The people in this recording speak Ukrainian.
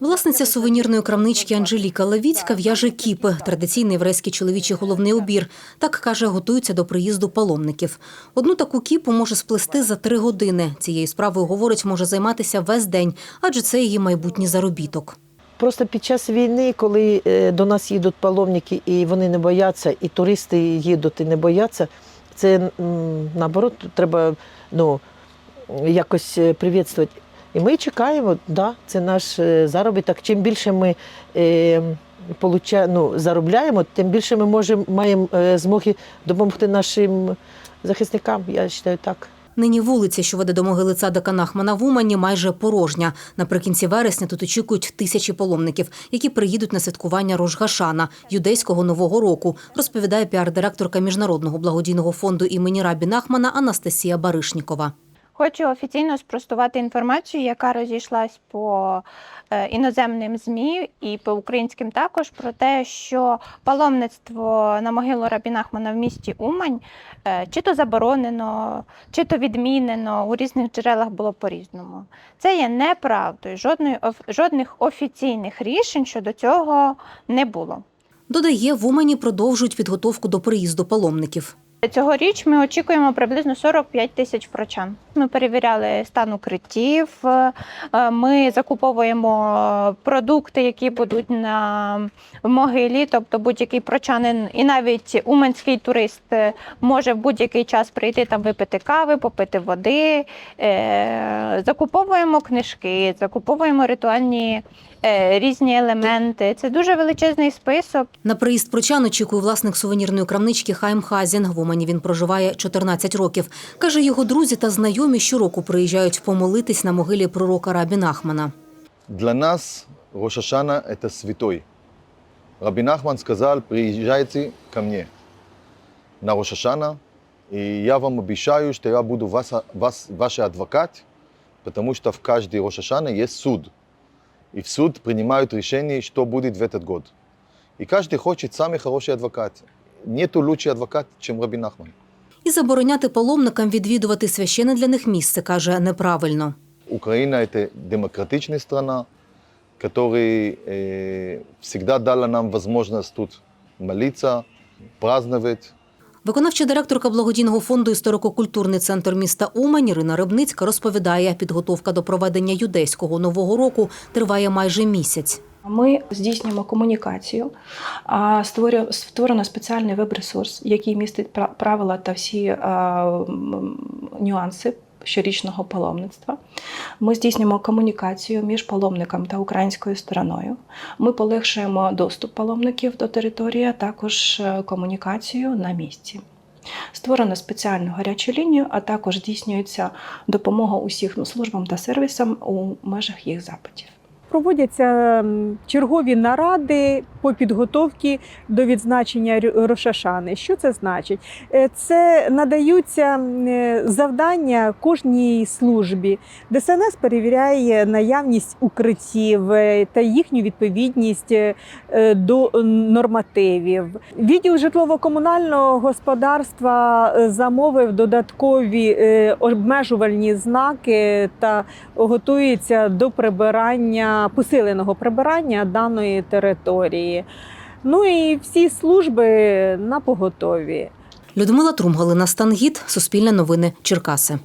Власниця сувенірної крамнички Анжеліка Левіцька в'яже кіпи, традиційний єврейський чоловічий головний убір. Так каже, готується до приїзду паломників. Одну таку кіпу може сплести за три години. Цією справою говорить, може займатися весь день, адже це її майбутній заробіток. Просто під час війни, коли е, до нас їдуть паломники і вони не бояться, і туристи їдуть і не бояться, це наоборот треба ну, якось е, привітствувати. І ми чекаємо, да, це наш е, заробіток. Чим більше ми е, получа, ну, заробляємо, тим більше ми можемо маємо е, змоги допомогти нашим захисникам. Я вважаю так. Нині вулиця, що веде до могили цадика Нахмана в Умані, майже порожня. Наприкінці вересня тут очікують тисячі паломників, які приїдуть на святкування Рожгашана, юдейського нового року, розповідає піар-директорка міжнародного благодійного фонду імені Рабі Нахмана Анастасія Баришнікова. Хочу офіційно спростувати інформацію, яка розійшлась по е, іноземним ЗМІ і по українським також про те, що паломництво на могилу Рабі Нахмана в місті Умань е, чи то заборонено, чи то відмінено у різних джерелах було по-різному. Це є неправдою. Жодної жодних офіційних рішень щодо цього не було. Додає, в Умані продовжують підготовку до приїзду паломників. Цьогоріч ми очікуємо приблизно 45 тисяч прочан. Ми перевіряли стан укриттів, е, ми закуповуємо продукти, які будуть на могилі, тобто будь-який прочанин і навіть уманський турист може в будь-який час прийти там випити кави, попити води. Е, Закуповуємо книжки, закуповуємо ритуальні е, різні елементи. Це дуже величезний список. На приїзд прочан очікує власник сувенірної крамнички Хайм Хазін. В Умані він проживає 14 років. Каже, його друзі та знайомі щороку приїжджають помолитись на могилі пророка Рабі Нахмана. Для нас Рош Ашана – это святой. Раби Нахман сказал, приезжайте ко мне на Рош Ашана, и я вам обещаю, что я буду вас, вас, ваш адвокат, потому что в каждый Рош Ашана есть суд. И в суд принимают решение, что будет в этот год. И каждый хочет самый хороший адвокат. Нету лучший адвокат, чем Раби Нахман. І забороняти паломникам відвідувати священне для них місце, каже, неправильно. Украина – это демократичная страна, которая э, всегда дала нам возможность тут молиться, праздновать. Виконавча директорка благодійного фонду історико-культурний центр міста Умань Ірина Рибницька розповідає, підготовка до проведення юдейського нового року триває майже місяць. Ми здійснюємо комунікацію. Створено спеціальний веб-ресурс, який містить пра- правила та всі нюанси щорічного паломництва. Ми здійснюємо комунікацію між паломником та українською стороною. Ми полегшуємо доступ паломників до території, а також е, комунікацію на місці. Створено спеціальну гарячу лінію, а також здійснюється допомога усіх службам та сервісам у межах їх запитів. Проводяться чергові наради по підготовці до відзначення Рошашани. Що це значить? Е, Це надаються е, завдання кожній службі. ДСНС перевіряє наявність укриттів е, та їхню відповідність до нормативів. Відділ житлово-комунального господарства замовив додаткові обмежувальні знаки та готується до прибирання посиленого прибирання даної території. Ну і всі служби на поготові. Людмила Трум, Галина Стангіт, Суспільне новини, Черкаси.